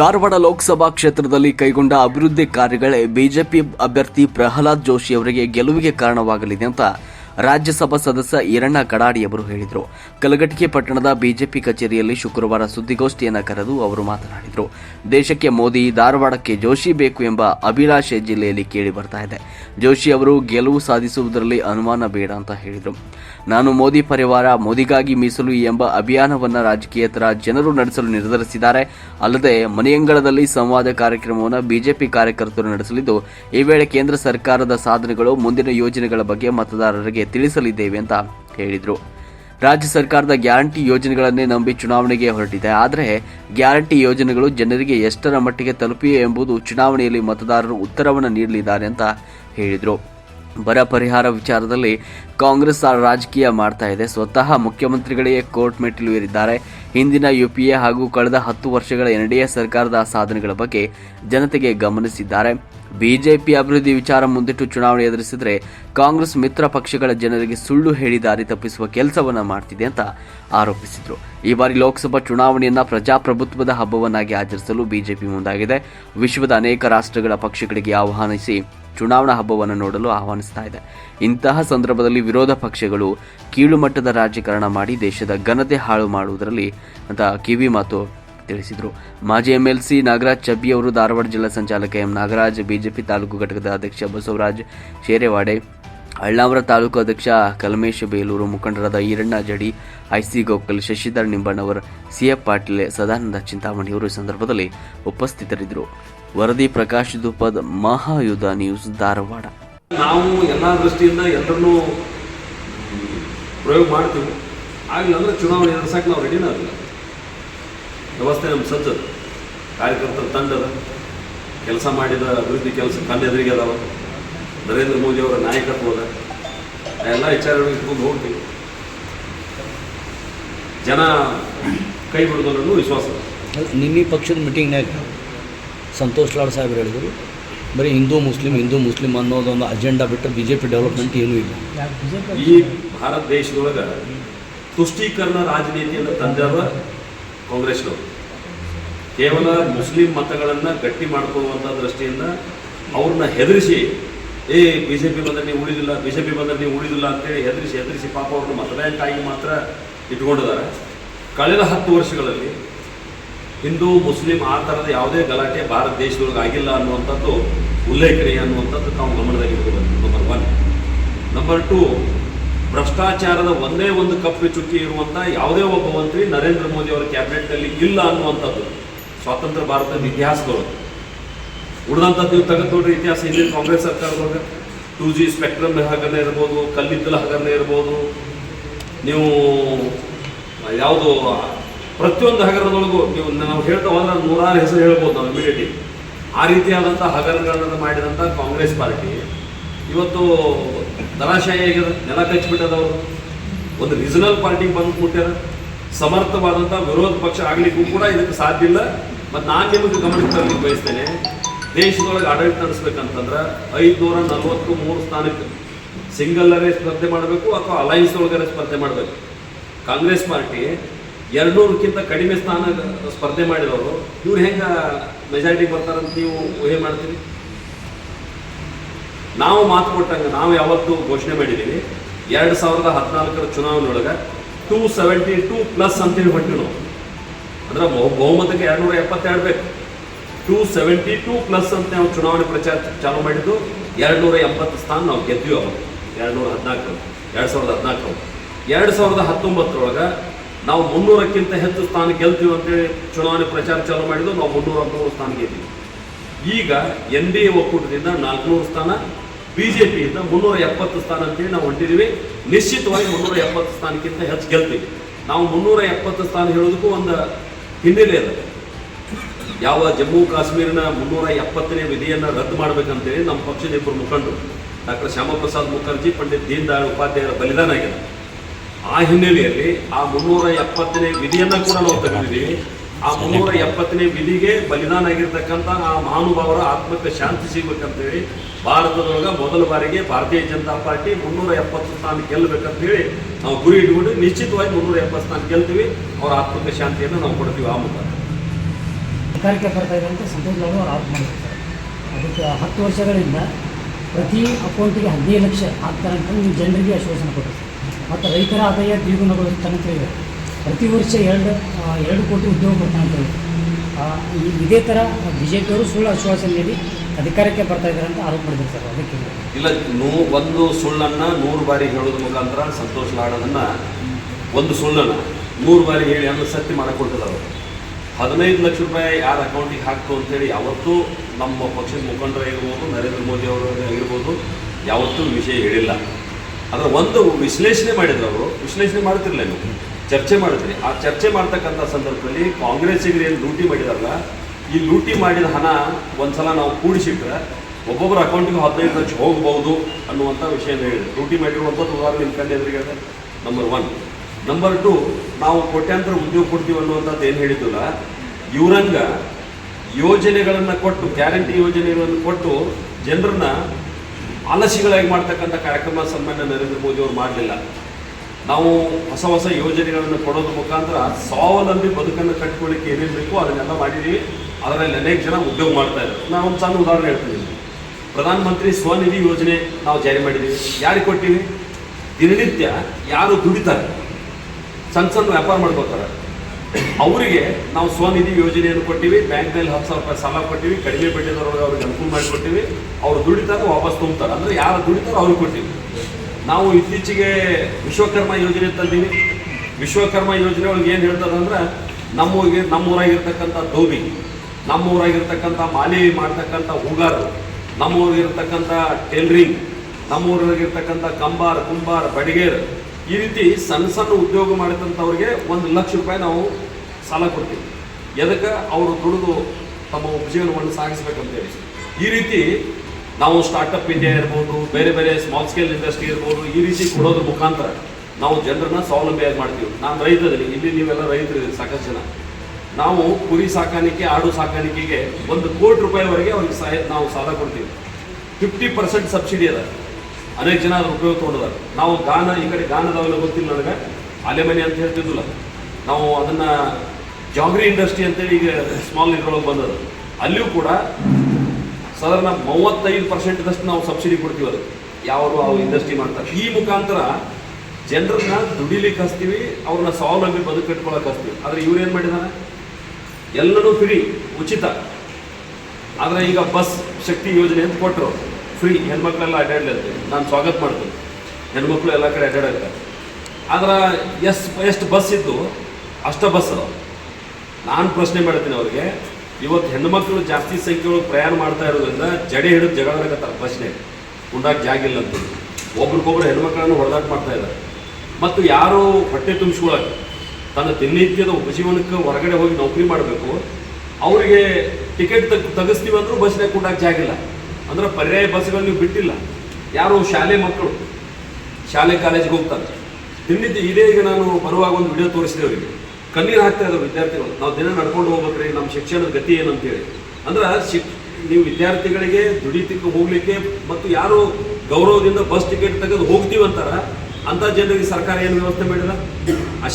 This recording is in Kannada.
ಧಾರವಾಡ ಲೋಕಸಭಾ ಕ್ಷೇತ್ರದಲ್ಲಿ ಕೈಗೊಂಡ ಅಭಿವೃದ್ಧಿ ಕಾರ್ಯಗಳೇ ಬಿಜೆಪಿ ಅಭ್ಯರ್ಥಿ ಪ್ರಹ್ಲಾದ್ ಜೋಶಿ ಅವರಿಗೆ ಗೆಲುವಿಗೆ ಕಾರಣವಾಗಲಿದೆ ಅಂತ ರಾಜ್ಯಸಭಾ ಸದಸ್ಯ ಈರಣ್ಣ ಕಡಾಡಿ ಅವರು ಹೇಳಿದರು. ಕಲಘಟಕಿ ಪಟ್ಟಣದ ಬಿಜೆಪಿ ಕಚೇರಿಯಲ್ಲಿ ಶುಕ್ರವಾರ ಸುದ್ದಿಗೋಷ್ಠಿಯನ್ನು ಕರೆದು ಅವರು ಮಾತನಾಡಿದರು. ದೇಶಕ್ಕೆ ಮೋದಿ, ಧಾರವಾಡಕ್ಕೆ ಜೋಶಿ ಬೇಕು ಎಂಬ ಅಭಿಲಾಷೆ ಜಿಲ್ಲೆಯಲ್ಲಿ ಕೇಳಿ ಬರ್ತಾ ಇದೆ. ಜೋಶಿ ಅವರು ಗೆಲುವು ಸಾಧಿಸುವುದರಲ್ಲಿ ಅನುಮಾನ ಬೇಡ ಅಂತ ಹೇಳಿದರು. ನಾನು ಮೋದಿ ಪರಿವಾರ, ಮೋದಿಗಾಗಿ ಮೀಸಲು ಎಂಬ ಅಭಿಯಾನವನ್ನ ರಾಜಕೀಯತರ ಜನರು ನಡೆಸಲು ನಿರ್ಧರಿಸಿದ್ದಾರೆ. ಅಲ್ಲದೆ ಮನೆಯಂಗಳದಲ್ಲಿ ಸಂವಾದ ಕಾರ್ಯಕ್ರಮವನ್ನು ಬಿಜೆಪಿ ಕಾರ್ಯಕರ್ತರು ನಡೆಸಲಿದ್ದು, ಈ ವೇಳೆ ಕೇಂದ್ರ ಸರ್ಕಾರದ ಸಾಧನೆಗಳು ಮುಂದಿನ ಯೋಜನೆಗಳ ಬಗ್ಗೆ ಮತದಾರರಿಗೆ ತಿಳಿಸಲಿದ್ದೇವೆ ಅಂತ ಹೇಳಿದರು. ರಾಜ್ಯ ಸರ್ಕಾರದ ಗ್ಯಾರಂಟಿ ಯೋಜನೆಗಳನ್ನೇ ನಂಬಿ ಚುನಾವಣೆಗೆ ಹೊರಟಿದೆ. ಆದರೆ ಗ್ಯಾರಂಟಿ ಯೋಜನೆಗಳು ಜನರಿಗೆ ಎಷ್ಟರ ಮಟ್ಟಿಗೆ ತಲುಪಿವೆ ಎಂಬುದು ಚುನಾವಣೆಯಲ್ಲಿ ಮತದಾರರು ಉತ್ತರವನ್ನು ನೀಡಲಿದ್ದಾರೆ ಅಂತ ಹೇಳಿದರು. ಬರ ಪರಿಹಾರ ವಿಚಾರದಲ್ಲಿ ಕಾಂಗ್ರೆಸ್ ರಾಜಕೀಯ ಮಾಡ್ತಾ ಇದೆ. ಸ್ವತಃ ಮುಖ್ಯಮಂತ್ರಿಗಳೇ ಕೋರ್ಟ್ ಮೆಟ್ಟಿಲು ಏರಿದ್ದಾರೆ. ಹಿಂದಿನ ಯುಪಿಎ ಹಾಗೂ ಕಳೆದ ಹತ್ತು ವರ್ಷಗಳ ಎನ್ಡಿಎ ಸರ್ಕಾರದ ಸಾಧನೆಗಳ ಬಗ್ಗೆ ಜನತೆಗೆ ಗಮನಿಸಿದ್ದಾರೆ. ಬಿಜೆಪಿ ಅಭಿವೃದ್ಧಿ ವಿಚಾರ ಮುಂದಿಟ್ಟು ಚುನಾವಣೆ ಎದುರಿಸಿದರೆ ಕಾಂಗ್ರೆಸ್ ಮಿತ್ರ ಪಕ್ಷಗಳ ಜನರಿಗೆ ಸುಳ್ಳು ಹೇಳಿ ದಾರಿ ತಪ್ಪಿಸುವ ಕೆಲಸವನ್ನ ಮಾಡ್ತಿದೆ ಅಂತ ಆರೋಪಿಸಿದರು. ಈ ಬಾರಿ ಲೋಕಸಭಾ ಚುನಾವಣೆಯನ್ನ ಪ್ರಜಾಪ್ರಭುತ್ವದ ಹಬ್ಬವನ್ನಾಗಿ ಆಚರಿಸಲು ಬಿಜೆಪಿ ಮುಂದಾಗಿದೆ. ವಿಶ್ವದ ಅನೇಕ ರಾಷ್ಟ್ರಗಳ ಪಕ್ಷಗಳಿಗೆ ಆಹ್ವಾನಿಸಿ ಚುನಾವಣಾ ಹಬ್ಬವನ್ನು ನೋಡಲು ಆಹ್ವಾನಿಸ್ತಾ ಇದೆ. ಇಂತಹ ಸಂದರ್ಭದಲ್ಲಿ ವಿರೋಧ ಪಕ್ಷಗಳು ಕೀಳುಮಟ್ಟದ ರಾಜಕಾರಣ ಮಾಡಿ ದೇಶದ ಘನತೆ ಹಾಳು ಮಾಡುವುದರಲ್ಲಿ ಅಂತ ಕಿವಿ ಮಾತು ತಿಳಿಸಿದರು. ಮಾಜಿ ಎಂಎಲ್ಸಿ ನಾಗರಾಜ್ ಚಬ್ಬಿ ಅವರು ಧಾರವಾಡ ಜಿಲ್ಲಾ ಸಂಚಾಲಕ ಎಂ ನಾಗರಾಜ್, ಬಿಜೆಪಿ ತಾಲೂಕು ಘಟಕದ ಅಧ್ಯಕ್ಷ ಬಸವರಾಜ್ ಶೇರೆವಾಡೆ, ಅಳ್ಳಾವರ ತಾಲೂಕು ಅಧ್ಯಕ್ಷ ಕಲ್ಮೇಶ್ ಬೇಲೂರು, ಮುಖಂಡರಾದ ಈರಣ್ಣ ಜಡಿ, ಐಸಿ ಗೋಕಲ್, ಶಶಿಧರ್ ನಿಂಬಣ್ಣವರ್, ಸಿಎಫ್ ಪಾಟೀಲ್, ಸದಾನಂದ ಚಿಂತಾಮಣಿಯವರು ಈ ಸಂದರ್ಭದಲ್ಲಿ ಉಪಸ್ಥಿತರಿದ್ದರು. ವರದಿ ಪ್ರಕಾಶ್ ಪದ ಮಹಾಯುಧ ನ್ಯೂಸ್ ಧಾರವಾಡ. ನಾವು ಎಲ್ಲ ದೃಷ್ಟಿಯಿಂದ ಎಲ್ಲರನ್ನೂ ಪ್ರಯೋಗ ಮಾಡ್ತೀವಿ. ಆಗಲಿಲ್ಲ ಅಂದ್ರೆ ಚುನಾವಣೆ ಎದುರ್ಸಕ್ಕೆ ನಾವು ರೆಡಿನ ಆಗಿಲ್ಲ ವ್ಯವಸ್ಥೆ ನಮ್ಮ ಸಜ್ಜದ ಕಾರ್ಯಕರ್ತರ ತಂಡದ ಕೆಲಸ ಮಾಡಿದ ಅಭಿವೃದ್ಧಿ ಕೆಲಸ ಕಣ್ಣೆದುರಿಗೆ ಅದಾವ. ನರೇಂದ್ರ ಮೋದಿ ಅವರ ನಾಯಕತ್ವದ ಎಲ್ಲ ವಿಚಾರಗಳು ಇಟ್ಕೊಂಡು ಹೋಗ್ತೀವಿ. ಜನ ಕೈ ಬಿಡೋದನ್ನು ವಿಶ್ವಾಸ. ನಿನ್ನೆ ಪಕ್ಷದ ಮೀಟಿಂಗ್ನಾಗ ಸಂತೋಷ್ ಲಾಡ್ ಸಾಹೇಬ್ರು ಹೇಳಿದರು. ಬರೀ ಹಿಂದೂ ಮುಸ್ಲಿಂ ಹಿಂದೂ ಮುಸ್ಲಿಂ ಅನ್ನೋದೊಂದು ಅಜೆಂಡಾ ಬಿಟ್ಟು ಬಿ ಜೆ ಪಿ ಡೆವಲಪ್ಮೆಂಟ್ ಏನೂ ಇಲ್ಲ. ಈ ಭಾರತ ದೇಶದೊಳಗೆ ತುಷ್ಟೀಕರಣ ರಾಜನೀತಿಯನ್ನು ತಂದವ ಕಾಂಗ್ರೆಸ್ನವರು. ಕೇವಲ ಮುಸ್ಲಿಂ ಮತಗಳನ್ನು ಗಟ್ಟಿ ಮಾಡ್ಕೊಳ್ಳುವಂಥ ದೃಷ್ಟಿಯಿಂದ ಅವ್ರನ್ನ ಹೆದರಿಸಿ, ಏ ಬಿ ಜೆ ಪಿ ಬಂದರೆ ಉಳಿದಿಲ್ಲ ಬಿ ಜೆ ಪಿ ಬಂದರೆ ನೀವು ಉಳಿದಿಲ್ಲ ಅಂತೇಳಿ ಹೆದರಿಸಿ ಹೆದರಿಸಿ ಪಾಪ ಅವ್ರನ್ನ ಮತಬ್ಯಾಂಕ್ ಆಗಿ ಮಾತ್ರ ಇಟ್ಕೊಂಡಿದ್ದಾರೆ. ಕಳೆದ ಹತ್ತು ವರ್ಷಗಳಲ್ಲಿ ಹಿಂದೂ, ಮುಸ್ಲಿಂ ಆ ಥರದ ಯಾವುದೇ ಗಲಾಟೆ ಭಾರತ ದೇಶದೊಳಗೆ ಆಗಿಲ್ಲ ಅನ್ನುವಂಥದ್ದು ಉಲ್ಲೇಖನೀಯ ಅನ್ನುವಂಥದ್ದು ನಾವು ಗಮನದಲ್ಲಿಟ್ಕೋಬೇಕು ನಂಬರ್ ಒನ್ ನಂಬರ್ ಟು ಭ್ರಷ್ಟಾಚಾರದ ಒಂದೇ ಒಂದು ಕಪ್ಪು ಚುಕ್ಕಿ ಇರುವಂಥ ಯಾವುದೇ ಒಬ್ಬ ಮಂತ್ರಿ ನರೇಂದ್ರ ಮೋದಿ ಅವರ ಕ್ಯಾಬಿನೆಟ್ನಲ್ಲಿ ಇಲ್ಲ ಅನ್ನುವಂಥದ್ದು. ಸ್ವಾತಂತ್ರ್ಯ ಭಾರತದ ಇತಿಹಾಸಗಳು ಉಳಿದಂಥದ್ದು ನೀವು ತೆಗೆದು ನೋಡ್ರಿ ಇತಿಹಾಸ ಹಿಂದಿನ ಕಾಂಗ್ರೆಸ್ ಸರ್ಕಾರದೊಳಗೆ. ಟೂ ಜಿ ಸ್ಪೆಕ್ಟ್ರಮ್ ಹಗರಣ ಇರ್ಬೋದು, ಕಲ್ಲಿದ್ದಲ ಹಗರಣ ಇರ್ಬೋದು. ನೀವು, ಯಾವುದು, ಪ್ರತಿಯೊಂದು ಹಗರಣದೊಳಗೂ ನೀವು, ನಾವು ಹೇಳ್ತಾ ಹೋದ್ರೆ ನೂರಾರು ಹೆಸರು ಹೇಳ್ಬೋದು ನಾವು ಇಮಿಡಿಯೇಟ್ಲಿ ಆ ರೀತಿಯಾದಂಥ ಹಗರಣಗಳನ್ನು ಮಾಡಿದಂಥ ಕಾಂಗ್ರೆಸ್ ಪಾರ್ಟಿ. ಇವತ್ತು ಆಗ್ಯದ ನೆಲ ಕಚ್ಚಿಬಿಟ್ಟದವರು. ಒಂದು ರೀಸನಲ್ ಪಾರ್ಟಿಗೆ ಬಂದು ಮುಟ್ಟ್ಯಾರ ಸಮರ್ಥವಾದಂಥ ವಿರೋಧ ಪಕ್ಷ ಆಗಲಿಕ್ಕೂ ಕೂಡ ಇದಕ್ಕೆ ಸಾಧ್ಯ ಇಲ್ಲ. ಮತ್ತು ನಾನು ನಿಮಗೆ ಗಮನಕ್ಕೆ ತರಲಿಕ್ಕೆ ಬಯಸ್ತೇನೆ. ದೇಶದೊಳಗೆ ಆಡಳಿತ ನಡೆಸ್ಬೇಕಂತಂದ್ರೆ ಐದುನೂರ ನಲವತ್ತು ಮೂರು ಸ್ಥಾನಕ್ಕೆ ಸಿಂಗಲ್ಲರೇ ಸ್ಪರ್ಧೆ ಮಾಡಬೇಕು ಅಥವಾ ಅಲೈನ್ಸ್ ಒಳಗಡೆ ಸ್ಪರ್ಧೆ ಮಾಡಬೇಕು. ಕಾಂಗ್ರೆಸ್ ಪಾರ್ಟಿ ಎರಡ್ನೂರಕ್ಕಿಂತ ಕಡಿಮೆ ಸ್ಥಾನ ಸ್ಪರ್ಧೆ ಮಾಡಿದವರು ಇವ್ರು ಹೆಂಗೆ ಮೆಜಾರಿಟಿಗೆ ಬರ್ತಾರಂತ ನೀವು ಊಹೆ ಮಾಡ್ತೀರಿ? ನಾವು ಮಾತು ಕೊಟ್ಟಂಗೆ ನಾವು ಯಾವತ್ತು ಘೋಷಣೆ ಮಾಡಿದ್ದೀವಿ ಎರಡು ಸಾವಿರದ ಹದಿನಾಲ್ಕರ ಚುನಾವಣೆ ಒಳಗೆ ಟೂ ಸೆವೆಂಟಿ ಟೂ ಪ್ಲಸ್ ಅಂತೇಳಿ ಹೇಳ್ಬಿಟ್ಟು ನಾವು ಅಂದ್ರೆ ಬಹು- ಬಹುಮತಕ್ಕೆ ಎರಡ್ನೂರ ಎಪ್ಪತ್ತೆರಡು ಬೇಕು. ಟೂ ಸೆವೆಂಟಿ ಟೂ ಪ್ಲಸ್ ಅಂತ ನಾವು ಚುನಾವಣೆ ಪ್ರಚಾರ ಚಾಲೂ ಮಾಡಿದ್ದು ಎರಡ್ನೂರ ಎಂಬತ್ತು ಸ್ಥಾನ ನಾವು ಗೆದ್ವಿ ಅವರು ಎರಡ್ನೂರ ಹದಿನಾಲ್ಕು ಎರಡು ಸಾವಿರದ ಹದಿನಾಲ್ಕು ಎರಡು ಸಾವಿರದ ಹತ್ತೊಂಬತ್ತರೊಳಗೆ ನಾವು ಮುನ್ನೂರಕ್ಕಿಂತ ಹೆಚ್ಚು ಸ್ಥಾನ ಗೆಲ್ತೀವಿ ಅಂತೇಳಿ ಚುನಾವಣೆ ಪ್ರಚಾರ ಚಾಲೂ ಮಾಡಿದ್ದು ನಾವು ಮುನ್ನೂರ ಸ್ಥಾನ ಗೆದ್ದೀವಿ ಈಗ ಎನ್ ಡಿ ಎ ಒಕ್ಕೂಟದಿಂದ ನಾಲ್ಕುನೂರು ಸ್ಥಾನ ಬಿ ಜೆ ಪಿಯಿಂದ ಮುನ್ನೂರ ಎಪ್ಪತ್ತು ಸ್ಥಾನ ಅಂತೇಳಿ ನಾವು ಹೊಂಟಿದ್ದೀವಿ ನಿಶ್ಚಿತವಾಗಿ ಮುನ್ನೂರ ಎಪ್ಪತ್ತು ಸ್ಥಾನಕ್ಕಿಂತ ಹೆಚ್ಚು ಗೆಲ್ತೀವಿ. ನಾವು ಮುನ್ನೂರ ಎಪ್ಪತ್ತು ಸ್ಥಾನ ಹೇಳೋದಕ್ಕೂ ಒಂದು ಹಿನ್ನೆಲೆ ಅದ. ಯಾವ ಜಮ್ಮು ಕಾಶ್ಮೀರನ ಮುನ್ನೂರ ಎಪ್ಪತ್ತನೇ ವಿಧಿಯನ್ನು ರದ್ದು ಮಾಡಬೇಕಂತೇಳಿ ನಮ್ಮ ಪಕ್ಷದ ಇಬ್ಬರು ಮುಖಂಡರು. ಡಾಕ್ಟರ್ ಶ್ಯಾಮಪ್ರಸಾದ್ ಮುಖರ್ಜಿ, ಪಂಡಿತ್ ದೀನ್ ದಯಾಳ್ ಉಪಾಧ್ಯಾಯರ ಬಲಿದಾನ ಆಗಿದೆ ಆ ಹಿನ್ನೆಲೆಯಲ್ಲಿ ಆ ಮುನ್ನೂರ ಎಪ್ಪತ್ತನೇ ವಿಧಿಯನ್ನು ಕೂಡ ನಾವು ತೆಗೆದಿದ್ದೀವಿ. ಆ ಮುನ್ನೂರ ಎಪ್ಪತ್ತನೇ ವಿಧಿಗೆ ಬಲಿದಾನ ಆಗಿರ್ತಕ್ಕಂಥ ಆ ಮಹಾನುಭಾವರ ಆತ್ಮಕ್ಕೆ ಶಾಂತಿ ಸಿಗ್ಬೇಕಂತೇಳಿ ಭಾರತದೊಳಗೆ ಮೊದಲ ಬಾರಿಗೆ ಭಾರತೀಯ ಜನತಾ ಪಾರ್ಟಿ ಮುನ್ನೂರ ಎಪ್ಪತ್ತು ಸ್ಥಾನ ಗೆಲ್ಲಬೇಕಂತ ಹೇಳಿ ನಾವು ಗುರಿ ಇಟ್ಕೊಂಡು ನಿಶ್ಚಿತವಾಗಿ ಮುನ್ನೂರ ಎಪ್ಪತ್ತು ಸ್ಥಾನ ಗೆಲ್ತೀವಿ. ಅವ್ರ ಆತ್ಮಕ್ಕೆ ಶಾಂತಿಯನ್ನು ನಾವು ಕೊಡ್ತೀವಿ ಆ ಮುಖಾಂತರ ಅಧಿಕಾರಕ್ಕೆ ಬರ್ತಾ ಇದ್ದಂತೆ ಸಂತೋಷ್ ಆತ್ಮ ಅದಕ್ಕೆ ಹತ್ತು ವರ್ಷಗಳಿಂದ ಪ್ರತಿ ಅಕೌಂಟಿಗೆ ಹದಿನೈದು ಲಕ್ಷ ಆಗ್ತಾರಂತ ನೀವು ಜನರಿಗೆ ಆಶ್ವಾಸನೆ ಕೊಡ್ತೀವಿ ಮತ್ತು ರೈತರ ಆದಾಯ ದ್ವಿಗುಣಗೊಳಿಸ್ತಾನೆ ಹೇಳಿದ್ದಾರೆ ಪ್ರತಿ ವರ್ಷ ಎರಡು ಎರಡು ಕೋಟಿ ಉದ್ಯೋಗ ಆ, ಈ- ಇದೇ ಥರ ಬಿ ಜೆ ಪಿಯವರು ಸುಳ್ಳು ಆಶ್ವಾಸನೆ ನೀಡಿ ಅಧಿಕಾರಕ್ಕೆ ಬರ್ತಾ ಇದ್ದಾರೆ ಅಂತ ಆರೋಪ ಮಾಡಿದ್ರು ಸರ್ ಅದಕ್ಕೆ ಇಲ್ಲ ನೂ ಒಂದು ಸುಳ್ಳನ್ನು ನೂರು ಬಾರಿ ಹೇಳೋದ್ರ ಮುಖಾಂತರ ಸಂತೋಷ ಲಾಡೋದನ್ನ ಒಂದು ಸುಳ್ಳನ್ನು ನೂರು ಬಾರಿ ಹೇಳಿ ಅನ್ನೋ ಸತ್ಯ ಮಾಡಕೊಡ್ತದ ಅವರು. ಹದಿನೈದು ಲಕ್ಷ ರೂಪಾಯಿ ಯಾರ ಅಕೌಂಟಿಗೆ ಹಾಕ್ತು ಅಂತೇಳಿ ಯಾವತ್ತೂ ನಮ್ಮ ಪಕ್ಷದ ಮುಖಂಡರಾಗಿರ್ಬೋದು ನರೇಂದ್ರ ಮೋದಿ ಅವರು ಯಾವತ್ತೂ ವಿಷಯ ಹೇಳಿಲ್ಲ. ಅದರ ಒಂದು ವಿಶ್ಲೇಷಣೆ ಮಾಡಿದ್ರು ಅವರು. ವಿಶ್ಲೇಷಣೆ ಮಾಡ್ತಿರಲಿಲ್ಲ ನೀವು ಚರ್ಚೆ ಮಾಡಿದ್ರಿ. ಆ ಚರ್ಚೆ ಮಾಡ್ತಕ್ಕಂಥ ಸಂದರ್ಭದಲ್ಲಿ ಕಾಂಗ್ರೆಸ್ಸಿಗೆ ಏನು ಲೂಟಿ ಮಾಡಿದಾರಲ್ಲ, ಈ ಲೂಟಿ ಮಾಡಿದ ಹಣ ಒಂದ್ಸಲ ನಾವು ಕೂಡಿಸಿಟ್ರೆ ಒಬ್ಬೊಬ್ಬರ ಅಕೌಂಟಿಗೆ ಹದಿನೈದು ಲಕ್ಷ ಹೋಗ್ಬೋದು ಅನ್ನುವಂಥ ವಿಷಯ ಹೇಳಿದ್ರು. ಲೂಟಿ ಮಾಡಿರುವಂಥದ್ದು ಉದಾಹರಣೆ ನಿಮ್ಮ ಕಣ್ಣು ಎದುರಿಗೆ ನಂಬರ್ ಒನ್ ನಂಬರ್ ಟು ನಾವು ಕೋಟ್ಯಾಂತರ ಉದ್ಯೋಗ ಕೊಡ್ತೀವಿ ಅನ್ನುವಂಥದ್ದು ಏನು ಹೇಳಿದ್ದಲ್ಲ. ಇವರಂಗ ಯೋಜನೆಗಳನ್ನು ಕೊಟ್ಟು, ಗ್ಯಾರಂಟಿ ಯೋಜನೆಗಳನ್ನು ಕೊಟ್ಟು ಜನರನ್ನ ಆಲಸಿಗಳಾಗಿ ಮಾಡ್ತಕ್ಕಂಥ ಕಾರ್ಯಕ್ರಮ ಸನ್ಮಾನ್ಯ ನರೇಂದ್ರ ಮೋದಿ ಅವರು ಮಾಡಲಿಲ್ಲ. ನಾವು ಹೊಸ ಹೊಸ ಯೋಜನೆಗಳನ್ನು ಕೊಡೋದ್ರ ಮುಖಾಂತರ ಸ್ವಾವಲಂಬಿ ಬದುಕನ್ನು ಕಟ್ಕೊಳ್ಳಿಕ್ಕೆ ಏನೇನು ಬೇಕು ಅದನ್ನೆಲ್ಲ ಮಾಡಿದ್ದೀವಿ. ಅದರಲ್ಲಿ ಅನೇಕ ಜನ ಉದ್ಯೋಗ ಮಾಡ್ತಾ ಇದ್ದಾರೆ. ನಾನು ಒಂದು ಸಣ್ಣ ಉದಾಹರಣೆ ಹೇಳ್ತೀನಿ. ಪ್ರಧಾನಮಂತ್ರಿ ಸ್ವನಿಧಿ ಯೋಜನೆ ನಾವು ಜಾರಿ ಮಾಡಿದ್ದೀವಿ. ಯಾರಿಗೆ ಕೊಟ್ಟಿವಿ? ದಿನನಿತ್ಯ ಯಾರು ದುಡಿತಾರೆ? ಸಣ್ಣ ಸಣ್ಣ ವ್ಯಾಪಾರ ಮಾಡ್ಕೋತಾರೆ ಅವರಿಗೆ ನಾವು ಸ್ವನಿಧಿ ಯೋಜನೆಯನ್ನು ಕೊಟ್ಟಿವಿ. ಬ್ಯಾಂಕ್ನಲ್ಲಿ ಹತ್ತು ಸಾವಿರ ರೂಪಾಯಿ ಸಾಲ ಕೊಟ್ಟಿವಿ. ಕಡಿಮೆ ಬಡ್ಡಿದರೊಳಗೆ ಅವ್ರಿಗೆ ಅನುಕೂಲ ಮಾಡಿಕೊಟ್ಟಿವಿ. ಅವ್ರು ದುಡಿತಾರೆ, ವಾಪಸ್ ತುಂಬ್ತಾರೆ. ಅಂದರೆ ಯಾರು ದುಡಿತಾರೋ ಅವ್ರಿಗೆ ಕೊಟ್ಟಿವಿ. ನಾವು ಇತ್ತೀಚೆಗೆ ವಿಶ್ವಕರ್ಮ ಯೋಜನೆ ತಂದೀವಿ. ವಿಶ್ವಕರ್ಮ ಯೋಜನೆ ಒಳಗೆ ಏನು ಹೇಳ್ತದೆ ಅಂದ್ರೆ ನಮ್ಮೂರಿಗೆ ನಮ್ಮೂರಾಗಿರ್ತಕ್ಕಂಥ ನಮ್ಮ ನಮ್ಮೂರಾಗಿರ್ತಕ್ಕಂಥ ಮಾಲಿ ಮಾಡ್ತಕ್ಕಂಥ ಹೂಗಾರರು ನಮ್ಮೂರಿಗಿರ್ತಕ್ಕಂಥ ಟೇಲ್ರಿಂಗ್ ನಮ್ಮೂರಾಗಿರ್ತಕ್ಕಂಥ ಕಂಬಾರ್, ಕುಂಬಾರ್, ಬಡಿಗೇರ್, ಈ ರೀತಿ ಸಣ್ಣ ಸಣ್ಣ ಉದ್ಯೋಗ ಮಾಡಿದಂಥವ್ರಿಗೆ ಒಂದು ಲಕ್ಷ ರೂಪಾಯಿ ನಾವು ಸಾಲ ಕೊಡ್ತೀವಿ. ಎದಕ್ಕೆ? ಅವರು ದುಡಿದು ತಮ್ಮ ಉಪಜೀವನವನ್ನು ಸಾಗಿಸ್ಬೇಕಂತೇಳಿ. ಈ ರೀತಿ ನಾವು ಸ್ಟಾರ್ಟಪ್ ಇಂಡಿಯಾ ಇರ್ಬೋದು, ಬೇರೆ ಬೇರೆ ಸ್ಮಾಲ್ ಸ್ಕೇಲ್ ಇಂಡಸ್ಟ್ರಿ ಇರ್ಬೋದು, ಈ ರೀತಿ ಕೊಡೋದ್ರ ಮುಖಾಂತರ ನಾವು ಜನರನ್ನ ಸ್ವಾವಲಂಬಿಯಾಗಿ ಮಾಡ್ತೀವಿ. ನಾನು ರೈತದಲ್ಲಿ, ಇಲ್ಲಿ ನೀವೆಲ್ಲ ರೈತರಿದ್ದೀರಿ ಸಾಕಷ್ಟು ಜನ. ನಾವು ಕುರಿ ಸಾಕಾಣಿಕೆ, ಆಡು ಸಾಕಾಣಿಕೆಗೆ ಒಂದು ಕೋಟಿ ರೂಪಾಯಿವರೆಗೆ ಅವ್ರಿಗೆ ಸಹಾಯ, ನಾವು ಸಾಲ ಕೊಡ್ತೀವಿ. ಫಿಫ್ಟಿ ಪರ್ಸೆಂಟ್ ಸಬ್ಸಿಡಿ ಅದ. ಅನೇಕ ಜನ ಅದ್ರ ಉಪಯೋಗ ತೊಗೊಂಡಿದ್ದಾರೆ. ನಾವು ಗಾನ, ಈ ಕಡೆ ಗಾನದವೆಲ್ಲ ಗೊತ್ತಿಲ್ಲ ನನಗೆ. ಅಲೆಮನೆ ಅಂತ ಹೇಳ್ತಿದ್ದಿಲ್ಲ ನಾವು ಅದನ್ನು ಜಾಗ್ರಿ ಇಂಡಸ್ಟ್ರಿ ಅಂತೇಳಿ ಈಗ ಸ್ಮಾಲ್ ಇದ್ರೊಳಗೆ ಬಂದದ ಅಲ್ಲಿಯೂ ಕೂಡ ಸಾಧಾರಣ ಮೂವತ್ತೈದು ಪರ್ಸೆಂಟ್ದಷ್ಟು ನಾವು ಸಬ್ಸಿಡಿ ಕೊಡ್ತೀವಿ ಅದಕ್ಕೆ. ಯಾವರು ಅವ್ರು ಇಂಡಸ್ಟ್ರಿ ಮಾಡ್ತಾರೆ. ಈ ಮುಖಾಂತರ ಜನರನ್ನ ದುಡಿಲಿಕ್ಕೆ ಹಚ್ತೀವಿ, ಅವ್ರನ್ನ ಸ್ವಾವಲಂಬಿ ಬದುಕು ಕಟ್ಕೊಳಕ್ಕೆ ಹಚ್ತೀವಿ. ಆದರೆ ಇವ್ರು ಏನು ಮಾಡಿದಾರೆ? ಎಲ್ಲರೂ ಫ್ರೀ ಉಚಿತ. ಆದರೆ ಈಗ ಬಸ್ ಶಕ್ತಿ ಯೋಜನೆ ಅಂತ ಕೊಟ್ಟರು ಫ್ರೀ ಹೆಣ್ಮಕ್ಳೆಲ್ಲ ಅಡ್ಡಾಡ್ಲಿ ಅಂತ. ನಾನು ಸ್ವಾಗತ ಮಾಡ್ತೀನಿ. ಹೆಣ್ಮಕ್ಳು ಎಲ್ಲ ಕಡೆ ಅಡ್ಡಾಡಕ್ಕೆ ಆದ್ರೆ ಎಷ್ಟು ಎಷ್ಟು ಬಸ್ ಇದ್ದು ಅಷ್ಟ ಬಸ್ ನಾನು ಪ್ರಶ್ನೆ ಮಾಡ್ತೀನಿ ಅವ್ರಿಗೆ. ಇವತ್ತು ಹೆಣ್ಮಕ್ಳು ಜಾಸ್ತಿ ಸಂಖ್ಯೆಯೊಳಗೆ ಪ್ರಯಾಣ ಮಾಡ್ತಾ ಇರೋದ್ರಿಂದ ಜಡೆ ಹಿಡಿದು ಪ್ರಶ್ನೆ. ಉಂಡಾಗ ಜಾಗ ಇಲ್ಲ ಅಂತ. ಒಬ್ರಿಗೊಬ್ರು ಹೆಣ್ಮಕ್ಳನ್ನು ಹೊಡೆದಾಟ ಮಾಡ್ತಾ ಇದ್ದಾರೆ. ಮತ್ತು ಯಾರು ಹೊಟ್ಟೆ ತುಂಬಿಸ್ಕೊಳಕ್ಕೆ ತನ್ನ ದಿನನಿತ್ಯದ ಉಪಜೀವನಕ್ಕೆ ಹೊರಗಡೆ ಹೋಗಿ ನೌಕರಿ ಮಾಡಬೇಕು, ಅವರಿಗೆ ಟಿಕೆಟ್ ತಗ್ ತೆಗಿಸ್ತೀವಿ ಅಂದ್ರೂ ಬಸ್ನಾಗ ಕೂಡಾಕ ಜಾಗಿಲ್ಲ ಅಂದ್ರೆ ಪರ್ಯಾಯ ಬಸ್ಗಳು ನೀವು ಬಿಟ್ಟಿಲ್ಲ. ಯಾರು ಶಾಲೆ ಮಕ್ಕಳು ಶಾಲೆ ಕಾಲೇಜಿಗೆ ಹೋಗ್ತಾರೆ. ದಿನನಿತ್ಯ ಇದೇ ಈಗ ನಾನು ಬರುವಾಗ ಒಂದು ವಿಡಿಯೋ ತೋರಿಸಿದೆ ಅವರಿಗೆ. ಕಣ್ಣೀರು ಹಾಕ್ತಾ ಇದ್ದಾರೆ ವಿದ್ಯಾರ್ಥಿಗಳು, ನಾವು ದಿನ ನಡ್ಕೊಂಡು ಹೋಗ್ಬೇಕ್ರಿ, ನಮ್ಮ ಶಿಕ್ಷಣದ ಗತಿ ಏನಂತೇಳಿ. ಅಂದ್ರೆ ಶಿಕ್ ನೀವು ವಿದ್ಯಾರ್ಥಿಗಳಿಗೆ ದುಡಿತಕ್ಕೆ ಹೋಗ್ಲಿಕ್ಕೆ ಮತ್ತು ಯಾರು ಗೌರವದಿಂದ ಬಸ್ ಟಿಕೆಟ್ ತೆಗೆದು ಹೋಗ್ತೀವಿ ಅಂತಾರ ಅಂತ ಜನರಿಗೆ ಸರ್ಕಾರ ಏನು ವ್ಯವಸ್ಥೆ ಮಾಡಿಲ್ಲ? ಆ